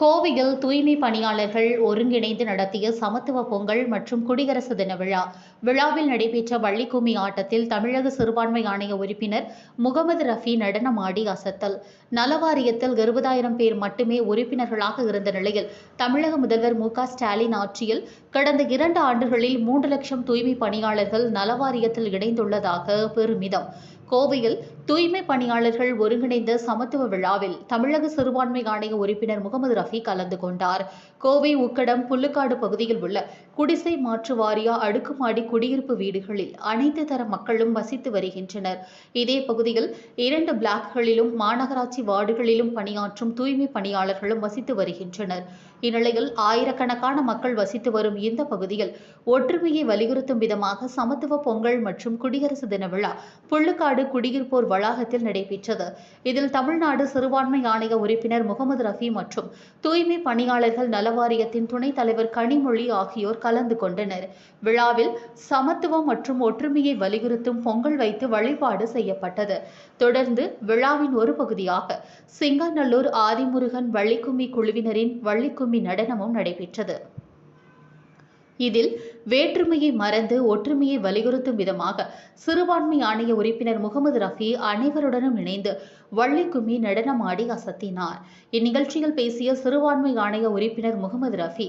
கோவையில் தூய்மை பணியாளர்கள் ஒருங்கிணைந்து நடத்திய சமத்துவ பொங்கல் மற்றும் குடியரசு தின விழா. விழாவில் நடைபெற்ற வள்ளிக்கும்மி ஆட்டத்தில் தமிழக சிறுபான்மை ஆணைய உறுப்பினர் முகமது ரஃபி நடனமாடி அசத்தல். நலவாரியத்தில் இருபதாயிரம் பேர் மட்டுமே உறுப்பினர்களாக இருந்த நிலையில் தமிழக முதல்வர் மு க ஸ்டாலின் ஆட்சியில் கடந்த இரண்டு ஆண்டுகளில் மூன்று லட்சம் தூய்மை பணியாளர்கள் நலவாரியத்தில் இணைந்துள்ளதாக பெருமிதம். கோவையில் தூய்மை பணியாளர்கள் ஒருங்கிணைந்த சமத்துவ விழாவில் தமிழக சிறுபான்மை ஆணைய உறுப்பினர் முகமது ரஃபி கலந்து கொண்டார். கோவை உக்கடம் புல்லுக்காடு பகுதியில் உள்ள குடிசை மாற்று வாரியா அடுக்குமாடி குடியிருப்பு வீடுகளில் அனைத்து தர மக்களும் வசித்து வருகின்றனர். இதே பகுதியில் இரண்டு பிளாக்களிலும் மாநகராட்சி வார்டுகளிலும் பணியாற்றும் தூய்மை பணியாளர்களும் வசித்து வருகின்றனர். இந்நிலையில் ஆயிரக்கணக்கான மக்கள் வசித்து வரும் இந்த பகுதியில் ஒற்றுமையை வலியுறுத்தும் விதமாக சமத்துவ பொங்கல் மற்றும் குடியரசு தின விழா புள்ளுக்காடு குடியிருப்போர் வளாகத்தில் நடைபெற்றது. இதில் தமிழ்நாடு சிறுபான்மை ஆணைய உறுப்பினர் முகமது ரஃபி மற்றும் தூய்மை பணியாளர்கள் நலவாரியத்தின் துணைத் தலைவர் கனிமொழி ஆகியோர் கலந்து கொண்டனர். விழாவில் சமத்துவம் மற்றும் ஒற்றுமையை வலியுறுத்தும் பொங்கல் வைத்து வழிபாடு செய்யப்பட்டது. தொடர்ந்து விழாவின் ஒரு பகுதியாக சிங்காநல்லூர் ஆதிமுருகன் வள்ளிக்கும்மி குழுவினரின் வள்ளிக்கும்மி நடனமும் நடைபெற்றது. இதில் வேற்றுமையை மறந்து ஒற்றுமையை வலியுறுத்தும் விதமாக சிறுபான்மை ஆணைய உறுப்பினர் முகமது ரஃபி அனைவருடனும் இணைந்து வள்ளிக்கும்மி நடனமாடி அசத்தினார். இந்நிகழ்ச்சியில் பேசிய சிறுபான்மை ஆணைய உறுப்பினர் முகமது ரஃபி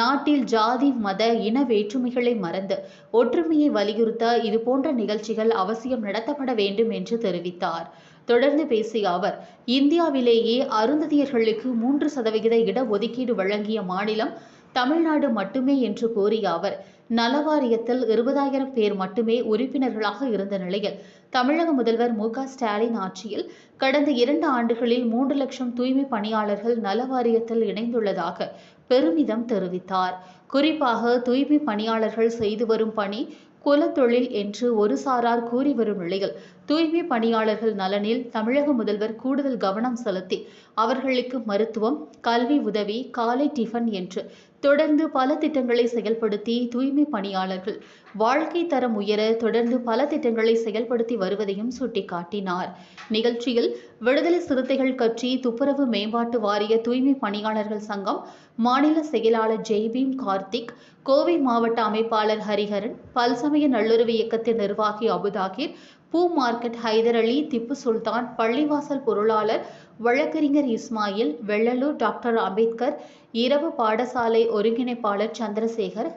நாட்டில் ஜாதி மத இன வேற்றுமைகளை மறந்து ஒற்றுமையை வலியுறுத்த இதுபோன்ற நிகழ்ச்சிகள் அவசியம் நடத்தப்பட வேண்டும் என்று தெரிவித்தார். தொடர்ந்து பேசிய அவர் இந்தியாவிலேயே அருந்ததியர்களுக்கு மூன்று சதவிகித இடஒதுக்கீடு வழங்கிய மாநிலம் தமிழ்நாடு மட்டுமே என்று கூறிய அவர் நலவாரியத்தில் இருபதாயிரம் பேர் மட்டுமே உறுப்பினர்களாக இருந்த நிலையில் தமிழக முதல்வர் மு ஸ்டாலின் ஆட்சியில் கடந்த இரண்டு ஆண்டுகளில் மூன்று லட்சம் தூய்மை பணியாளர்கள் நலவாரியத்தில் இணைந்துள்ளதாக பெருமிதம் தெரிவித்தார். குறிப்பாக தூய்மை பணியாளர்கள் செய்து வரும் பணி குலத்தொழில் என்று ஒரு சாரார் கூறி வரும் நிலையில் தூய்மை பணியாளர்கள் நலனில் தமிழக முதல்வர் கூடுதல் கவனம் செலுத்தி அவர்களுக்கு மருத்துவம் கல்வி உதவி காலை டிஃபன் என்று தொடர்ந்து பல திட்டங்களை செயல்படுத்தி தூய்மை பணியாளர்கள் வாழ்க்கை தரம் உயர தொடர்ந்து பல திட்டங்களை செயல்படுத்தி வருவதையும் சுட்டிக்காட்டினார். நிகழ்ச்சியில் விடுதலை சிறுத்தைகள் கட்சி துப்புரவு மேம்பாட்டு வாரிய தூய்மை பணியாளர்கள் சங்கம் மாநில செயலாளர் ஜெய்பீம் கார்த்திக் கோவை மாவட்ட அமைப்பாளர் ஹரிஹரன் பல்சமய நல்லுறவு இயக்கத்தின் நிர்வாகி அபுதாகிர் பூ மார்க்கெட் ஹைதர் அலி திப்பு சுல்தான் பள்ளிவாசல் பொருளாளர் வழக்கறிஞர் இஸ்மாயில் வெள்ளலூர் டாக்டர் அம்பேத்கர் இரவு பாடசாலை ஒருங்கிணைப்பாளர் சந்திரசேகர்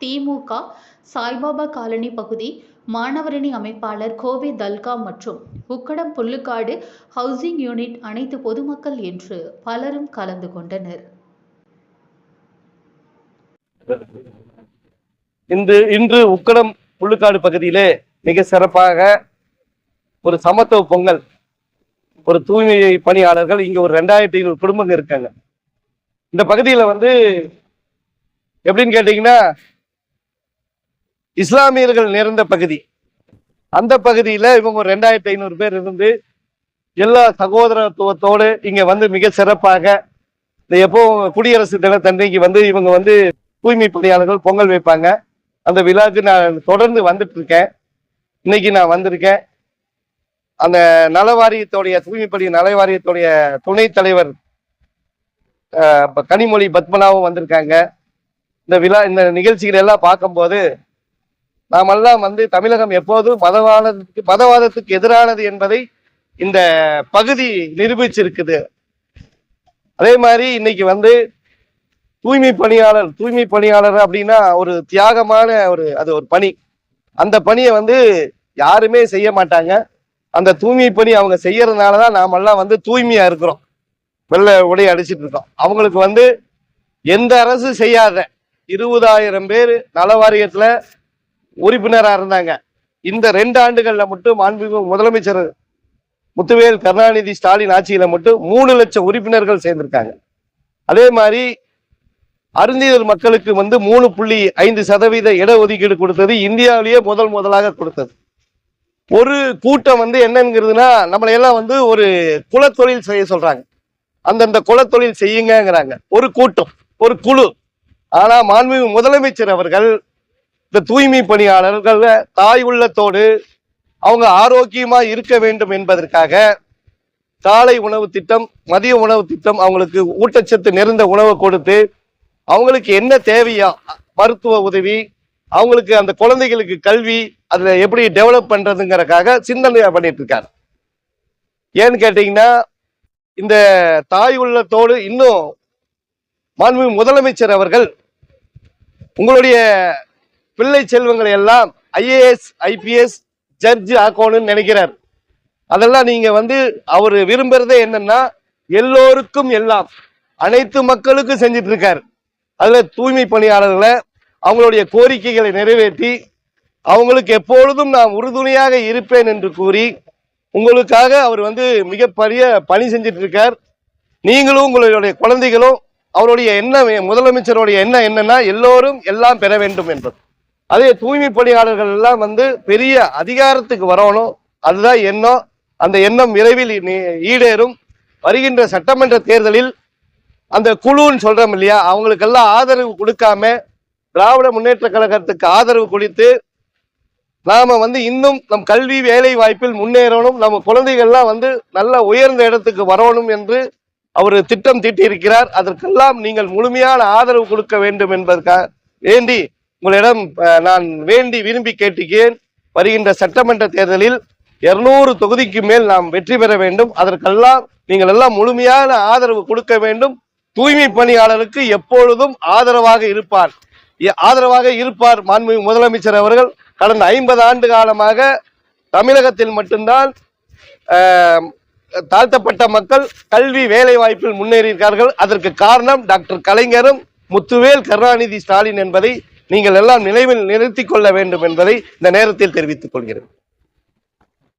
திமுக சாய்பாபா காலனி பகுதி மாணவரணி அமைப்பாளர் கோவை தல்கா மற்றும் உக்கடம் புல்லுக்காடு ஹவுசிங் யூனிட் அனைத்து பொதுமக்கள் என்று பலரும் கலந்து கொண்டனர். இன்று இன்று உக்கடம் புள்ளுக்காடு பகுதியிலே மிக சிறப்பாக ஒரு சமத்துவ பொங்கல் ஒரு தூய்மை பணியாளர்கள் இங்க ஒரு ரெண்டாயிரத்தி ஐநூறு குடும்பங்க இருக்காங்க. இந்த பகுதியில வந்து எப்படின்னு கேட்டீங்கன்னா இஸ்லாமியர்கள் நிறைந்த பகுதி. அந்த பகுதியில இவங்க ஒரு ரெண்டாயிரத்தி ஐநூறு பேர் இருந்து எல்லா சகோதரத்துவத்தோடு இங்க வந்து மிக சிறப்பாக இந்த எப்போ குடியரசு தினத்தன்னைக்கு வந்து இவங்க வந்து தூய்மை பணியாளர்கள் பொங்கல் வைப்பாங்க. அந்த விழாவுக்கு நான் தொடர்ந்து வந்துட்டு இருக்கேன். இன்னைக்கு நான் வந்திருக்கேன். அந்த நலவாரியத்துடைய தூய்மைப்படி நலவாரியத்துடைய துணைத் தலைவர் கனிமொழி பத்மனாவும் வந்திருக்காங்க. இந்த விழா இந்த நிகழ்ச்சிகள் எல்லாம் பார்க்கும்போது நாமெல்லாம் வந்து தமிழகம் எப்போதும் மதவாதத்துக்கு மதவாதத்துக்கு எதிரானது என்பதை இந்த பகுதி நிரூபிச்சிருக்குது. அதே மாதிரி இன்னைக்கு வந்து தூய்மை பணியாளர் தூய்மை பணியாளர் அப்படின்னா ஒரு தியாகமான ஒரு அது ஒரு பணி. அந்த பணியை வந்து யாருமே செய்ய மாட்டாங்க. அந்த தூய்மை பணி அவங்க செய்யறதுனால தான் நாமெல்லாம் வந்து தூய்மையா இருக்கிறோம். வெள்ளை உடை அடிச்சிட்டு இருக்கோம். அவங்களுக்கு வந்து எந்த அரசு செய்யாத இருபதாயிரம் பேர் நல வாரியத்துல உறுப்பினராக இருந்தாங்க. இந்த ரெண்டு ஆண்டுகள்ல மட்டும் மாண்புமிகு முதலமைச்சர் முத்துவேல் கருணாநிதி ஸ்டாலின் ஆட்சியில மட்டும் மூணு லட்சம் உறுப்பினர்கள் சேர்ந்திருக்காங்க. அதே மாதிரி அருந்தியர் மக்களுக்கு வந்து மூணு புள்ளி ஐந்து சதவீத இடஒதுக்கீடு கொடுத்தது இந்தியாவிலேயே முதல் முதலாக கொடுத்தது. ஒரு கூட்டம் வந்து என்னங்கிறதுனா நம்மளை எல்லாம் வந்து ஒரு குலத்தொழில் செய்ய சொல்றாங்க. அந்தந்த குலத்தொழில் செய்யுங்கிறாங்க ஒரு கூட்டம் ஒரு குழு. ஆனா மாண்புமிகு முதலமைச்சர் அவர்கள் இந்த தூய்மை பணியாளர்கள் தாய் உள்ளத்தோடு அவங்க ஆரோக்கியமா இருக்க வேண்டும் என்பதற்காக காலை உணவு திட்டம் மதிய உணவு திட்டம் அவங்களுக்கு ஊட்டச்சத்து நிறைந்த உணவை கொடுத்து அவங்களுக்கு என்ன தேவையா மருத்துவ உதவி அவங்களுக்கு அந்த குழந்தைகளுக்கு கல்வி அதில் எப்படி டெவலப் பண்ணுறதுங்கிறக்காக சிந்தனை பண்ணிட்டு இருக்காரு. ஏன்னு கேட்டிங்கன்னா இந்த தாய் உள்ளத்தோடு இன்னும் மாண்புமிகு முதலமைச்சர் அவர்கள் உங்களுடைய பிள்ளை செல்வங்களை எல்லாம் ஐஏஎஸ் ஐபிஎஸ் ஜட்ஜ் ஆக்கணும்னு நினைக்கிறார். அதெல்லாம் நீங்கள் வந்து அவர் விரும்புறதே என்னன்னா எல்லோருக்கும் எல்லாம் அனைத்து மக்களுக்கும் செஞ்சிட்டு இருக்காரு. அதில் தூய்மை பணியாளர்களை அவங்களுடைய கோரிக்கைகளை நிறைவேற்றி அவங்களுக்கு எப்பொழுதும் நான் உறுதுணையாக இருப்பேன் என்று கூறி உங்களுக்காக அவர் வந்து மிகப்பெரிய பணி செஞ்சிட்டு இருக்கார் நீங்களும் உங்களுடைய குழந்தைகளும் அவருடைய எண்ணம் முதலமைச்சருடைய எண்ணம் என்னன்னா எல்லோரும் எல்லாம் பெற வேண்டும் என்பது. அதே தூய்மை பணியாளர்கள் எல்லாம் வந்து பெரிய அதிகாரத்துக்கு வரணும். அதுதான் எண்ணம். அந்த எண்ணம் விரைவில் ஈடேறும். வருகின்ற சட்டமன்ற தேர்தலில் அந்த குழுன்னு சொல்றோம் இல்லையா? அவங்களுக்கெல்லாம் ஆதரவு கொடுக்காம திராவிட முன்னேற்ற கழகத்துக்கு ஆதரவு கொடுத்து நாம வந்து இன்னும் நம் கல்வி வேலை வாய்ப்பில் முன்னேறணும் நம்ம குழந்தைகள்லாம் வந்து நல்ல உயர்ந்த இடத்துக்கு வரணும் என்று அவர் திட்டம் தீட்டியிருக்கிறார். அதற்கெல்லாம் நீங்கள் முழுமையான ஆதரவு கொடுக்க வேண்டும் என்பதற்காக வேண்டி உங்களிடம் நான் வேண்டி விரும்பி கேட்டுக்கிறேன் வருகின்ற சட்டமன்ற தேர்தலில் இருநூறு தொகுதிக்கு மேல் நாம் வெற்றி பெற வேண்டும். அதற்கெல்லாம் நீங்கள் எல்லாம் முழுமையான ஆதரவு கொடுக்க வேண்டும். தூய்மை பணியாளருக்கு எப்பொழுதும் ஆதரவாக இருப்பார். ஆதரவாக இருப்பார் மாண்புமிகு முதலமைச்சர் அவர்கள். கடந்த ஐம்பது ஆண்டு காலமாக தமிழகத்தில் மட்டும்தான் தாழ்த்தப்பட்ட மக்கள் கல்வி வேலை வாய்ப்பில் முன்னேறியிருக்கார்கள். அதற்கு காரணம் டாக்டர் கலைஞரும் முத்துவேல் கருணாநிதி ஸ்டாலின் என்பதை நீங்கள் எல்லாம் நினைவில் நிறுத்திக் கொள்ள வேண்டும் என்பதை இந்த நேரத்தில் தெரிவித்துக் கொள்கிறேன்.